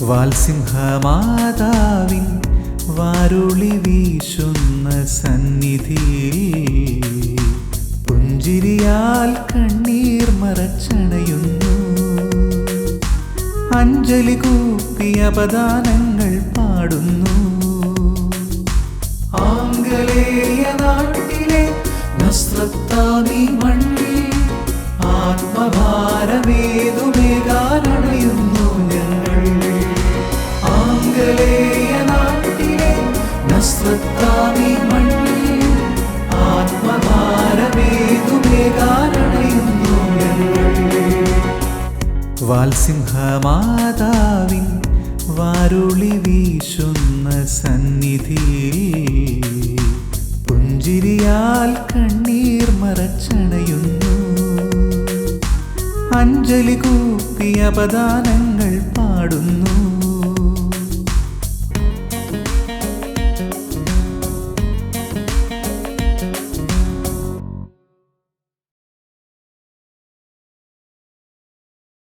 വാത്സിംഹമാതാവിൻ വാരുളി വീശുന്ന സന്നിധിയിൽ പുഞ്ചിരിയാൽ കണ്ണീർ മറച്ചണയുന്നു. അഞ്ജലി കൂപ്പി അപദാനങ്ങൾ പാടുന്നു. ആംഗലേയ നാട്ടിലെ നസ്രത്താമി വാത്സിംഹമാതാവിൻ വാരുളി വീശുന്ന സന്നിധിയിൽ പുഞ്ചിരിയാൽ കണ്ണീർ മറച്ചണയുന്നു. അഞ്ജലി കൂപ്പിയ പദാനങ്ങൾ അപദാനങ്ങൾ